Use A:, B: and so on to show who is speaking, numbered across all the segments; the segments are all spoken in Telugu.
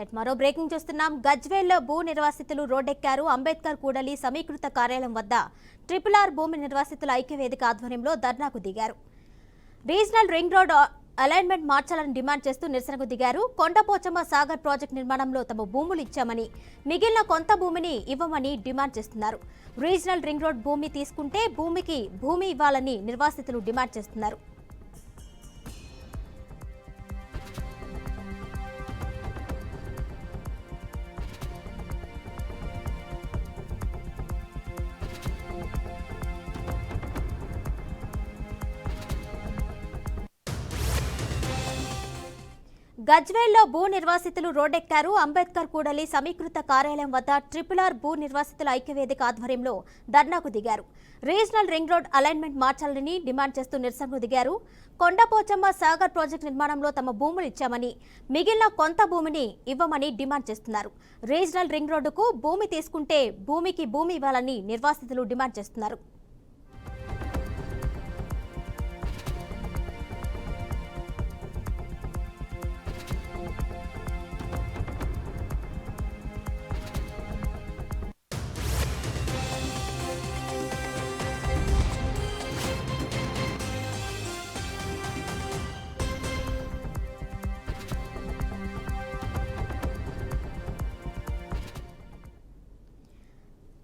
A: రైట్ మరో బ్రేకింగ్ చూస్తున్నాం. గజ్వేల్లో భూ నిర్వాసితులు రోడ్డెక్కారు. అంబేద్కర్ కూడలి సమీకృత కార్యాలయం వద్ద ట్రిపుల్ ఆర్ భూమి నిర్వాసితుల ఐక్యవేదిక ఆధ్వర్యంలో ధర్నాకు దిగారు. రీజనల్ రింగ్ రోడ్ అలైన్మెంట్ మార్చాలని డిమాండ్ చేస్తూ నిరసనకు దిగారు. కొండపోచమ్మ సాగర్ ప్రాజెక్ట్ నిర్మాణంలో తమ భూములు ఇచ్చామని మిగిలిన కొంత భూమిని ఇవ్వమని డిమాండ్ చేస్తున్నారు. రీజనల్ రింగ్ రోడ్ భూమి తీసుకుంటే భూమికి భూమి ఇవ్వాలని నిర్వాసితులు డిమాండ్ చేస్తున్నారు. గజ్వేల్లో భూ నిర్వాసితులు రోడ్డెక్కారు. అంబేద్కర్ కూడలి సమీకృత కార్యాలయం వద్ద ట్రిపుల్ ఆర్ భూ నిర్వాసితుల ఐక్యవేదిక ఆధ్వర్యంలో ధర్నాకు దిగారు. రీజనల్ రింగ్ రోడ్ అలైన్మెంట్ మార్చాలని డిమాండ్ చేస్తూ నిరసనకు దిగారు. కొండపోచమ్మ సాగర్ ప్రాజెక్టు నిర్మాణంలో తమ భూములు ఇచ్చామని మిగిలిన కొంత భూమిని ఇవ్వమని డిమాండ్ చేస్తున్నారు. రీజనల్ రింగ్ రోడ్డుకు భూమి తీసుకుంటే భూమికి భూమి ఇవ్వాలని నిర్వాసితులు డిమాండ్ చేస్తున్నారు.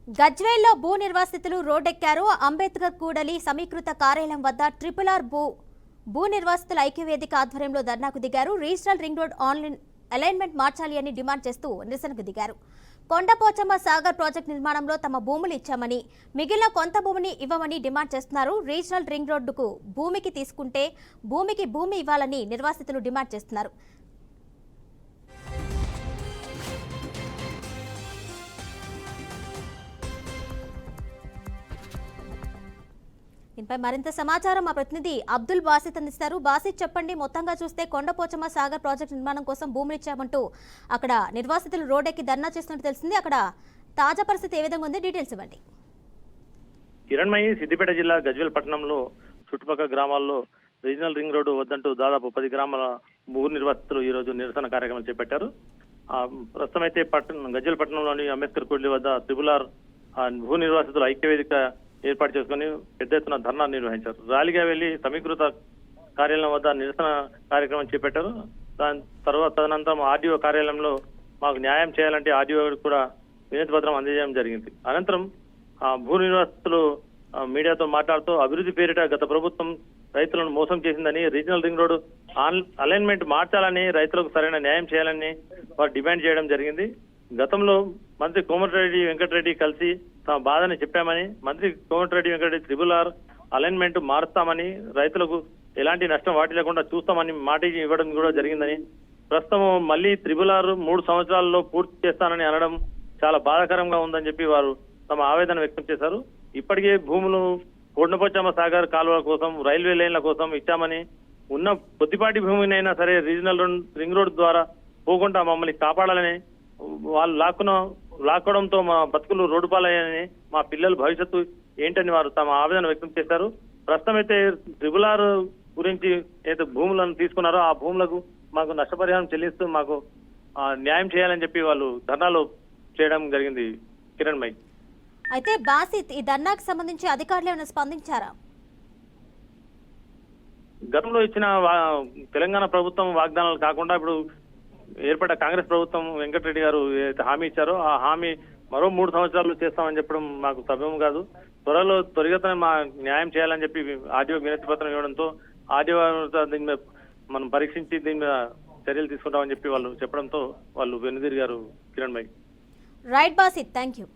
A: గజ్వేల్లో భూ నిర్వాసితులు రోడ్డెక్కారు. అంబేద్కర్ కూడలి సమీకృత కార్యాలయం వద్ద ట్రిపుల్ ఆర్ భూ భూ నిర్వాసితుల ఐక్యవేదిక ఆధ్వర్యంలో ధర్నాకు దిగారు. Regional ring road online alignment మార్చాలి అని డిమాండ్ చేస్తూ నిరసనకు దిగారు. కొండపోచమ్మ సాగర్ ప్రాజెక్ట్ నిర్మాణంలో తమ భూములు ఇచ్చామని మిగిలిన కొంత భూమిని ఇవ్వమని డిమాండ్ చేస్తున్నారు. రీజనల్ రింగ్ రోడ్డుకు భూమికి తీసుకుంటే భూమికి భూమి ఇవ్వాలని నిర్వాసితులు డిమాండ్ చేస్తున్నారు. దీనిపై మరింత సమాచారం మా ప్రతినిధి అబ్దుల్ బాసిత్ అందిస్తారు. బాసిత్ చెప్పండి మొత్తంగా చూస్తే కొండపోచమ్మ సాగర్ ప్రాజెక్టు నిర్మాణం కోసం భూములు ఇచ్చామంటూ అక్కడ నిర్వాసితులు రోడ్డెక్కి ధర్నా చేస్తున్నట్టు తెలిసింది. అక్కడ తాజా పరిస్థితి ఏ విధంగా ఉంది? డీటెయిల్స్ ఇవ్వండి.
B: కిరణ్మయి సిద్దిపేట జిల్లా గజ్వేల్ పట్టణంలో చుట్టుపక్కల గ్రామాల్లో రీజనల్ రింగ్ రోడ్డు వద్దంటూ దాదాపు పది గ్రామాల భూ నిర్వాసితులు ఈ రోజు నిరసన కార్యక్రమం చేపట్టారు. ప్రస్తుతం అయితే పట్టణం గజ్వేల్ పట్టణంలోని అంబేద్కర్ కూడలి వద్ద త్రిబులార్ భూ నిర్వాసితుల ఐక్యవేదిక ఏర్పాటు చేసుకుని పెద్ద ఎత్తున ధర్నా నిర్వహించారు. ర్యాలీగా వెళ్ళి సమీకృత కార్యాలయం వద్ద నిరసన కార్యక్రమం చేపట్టారు. దాని తర్వాత తదనంతరం ఆర్డీఓ కార్యాలయంలో మాకు న్యాయం చేయాలంటే ఆర్డీఓ కూడా వినతి పత్రం అందజేయడం జరిగింది. అనంతరం ఆ భూ నిర్వాసితులు మీడియాతో మాట్లాడుతూ అభివృద్ధి పేరిట గత ప్రభుత్వం రైతులను మోసం చేసిందని regional ring road on alignment మార్చాలని రైతులకు సరైన న్యాయం చేయాలని వారు డిమాండ్ చేయడం జరిగింది. గతంలో మంత్రి కోమటిరెడ్డి వెంకటరెడ్డి కలిసి తమ బాధని చెప్పామని మంత్రి Komatireddy Venkat Reddy triple R alignment మారుస్తామని రైతులకు ఎలాంటి నష్టం వాటి లేకుండా చూస్తామని మాట ఇవ్వడం కూడా జరిగిందని ప్రస్తుతం మళ్ళీ త్రిబుల్ ఆర్ మూడు సంవత్సరాల్లో పూర్తి చేస్తానని అనడం చాలా బాధాకరంగా ఉందని చెప్పి వారు తమ ఆవేదన వ్యక్తం చేశారు. ఇప్పటికే భూములు కొండపోచమ్మ సాగర్ కాలువల కోసం రైల్వే లైన్ల కోసం ఇచ్చామని ఉన్న కొద్దిపాటి భూమినైనా సరే రీజనల్ రింగ్ రోడ్ ద్వారా పోకుండా మమ్మల్ని కాపాడాలని వాళ్ళు లాక్కున లాక్కోవడంతో మా బతుకులు రోడ్డు పాలయ్యాయని మా పిల్లల భవిష్యత్తు ఏంటని వారు తమ ఆవేదన వ్యక్తం చేశారు. ప్రస్తుతం అయితే ట్రిబుల్ ఆర్ గురించి ఏదైతే భూములను తీసుకున్నారో ఆ భూములకు మాకు నష్టపరిహారం చెల్లిస్తూ మాకు న్యాయం చేయాలని చెప్పి వాళ్ళు ధర్నాలు చేయడం జరిగింది కిరణ్ మై.
A: అయితే బాసిత్ ఈ ధర్నాకు సంబంధించి అధికారులు ఏమైనా స్పందించారా?
B: గతంలో ఇచ్చిన తెలంగాణ ప్రభుత్వం వాగ్దానాలు కాకుండా ఇప్పుడు ఏర్పడ్డ కాంగ్రెస్ ప్రభుత్వం వెంకటరెడ్డి గారు హామీ ఇచ్చారో ఆ హామీ మరో మూడు సంవత్సరాలు చేస్తామని చెప్పడం మాకు సభ్యం కాదు. త్వరలో త్వరిగతన మా న్యాయం చేయాలని చెప్పి ఆర్డీఓ వినతి పత్రం ఇవ్వడంతో ఆర్డీఓ దీని మీద మనం పరీక్షించి దీని మీద చర్యలు తీసుకుంటామని చెప్పి వాళ్ళు చెప్పడంతో వాళ్ళు వెనుదిరిగారు Kiran bhai
A: right Basith thank you